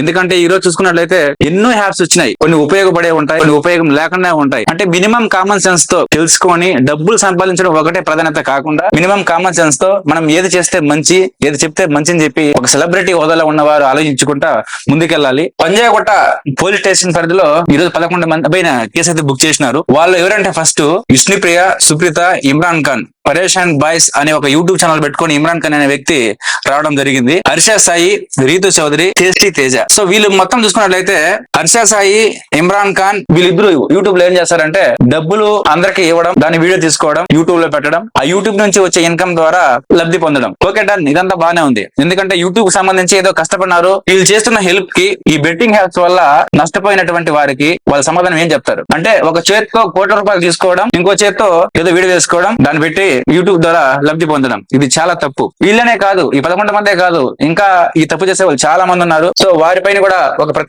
ఎందుకంటే ఈ రోజు చూసుకున్నట్లయితే ఎన్నో యాప్స్ వచ్చినాయి. కొన్ని ఉపయోగపడే ఉంటాయి కొన్ని ఉపయోగం లేకుండా ఉంటాయి. అంటే మినిమం కామన్ సెన్స్తో తెలుసుకొని డబ్బులు సంపాదించడం ఒకటే ప్రాధాన్యత కాకుండా మినిమం కామన్ సెన్స్తో మనం ఏది చేస్తే మంచి ఏది చెప్తే మంచి అని చెప్పి ఒక సెలబ్రిటీ హోదాలో ఉన్నవారు ఆలోచించుకుంటా ముందుకెళ్ళాలి. పంజాగుట్ట పోలీస్ స్టేషన్ పరిధిలో ఈ రోజు పదకొండు మంది పైన కేసు అయితే బుక్ చేసినారు. వాళ్ళు ఎవరంటే ఫస్ట్ విష్ణుప్రియ సుప్రీత ఇమ్రాన్ ఖాన్. పరేషాన్ బాయ్స్ అనే ఒక యూట్యూబ్ ఛానల్ పెట్టుకొని ఇమ్రాన్ ఖాన్ అనే వ్యక్తి రావడం జరిగింది. హర్ష సాయి రీతు చౌదరి టేస్టీ తేజ. సో వీళ్ళు మొత్తం చూసుకున్నట్లయితే హర్ష సాయి ఇమ్రాన్ ఖాన్ వీళ్ళిద్దరు యూట్యూబ్లో ఏం చేస్తారంటే డబ్బులు అందరికి ఇవ్వడం దాని వీడియో తీసుకోవడం యూట్యూబ్లో పెట్టడం ఆ యూట్యూబ్ నుంచి వచ్చే ఇన్కమ్ ద్వారా లబ్ధి పొందడం. Okay done. ఇదంతా బానే ఉంది. ఎందుకంటే యూట్యూబ్కి సంబంధించి ఏదో కష్టపడినారు వీళ్ళు చేస్తున్న హెల్ప్కి ఈ బెట్టింగ్ హ్యాప్స్ వల్ల నష్టపోయినటువంటి వారికి వాళ్ళ సమాధానం ఏం చెప్తారు? అంటే ఒక చేత్తో కోట్ల రూపాయలు తీసుకోవడం ఇంకో చేత్తో ఏదో వీడియో తీసుకోవడం దాన్ని పెట్టి యూట్యూబ్ ద్వారా లబ్ధి పొందడం. ఇది చాలా తప్పు. వీళ్ళనే కాదు ఈ పదకొండు మందే కాదు ఇంకా ఈ తప్పు చేసే వాళ్ళు చాలా మంది ఉన్నారు. సో వారిపైన కూడా ఒక ప్రత్యేక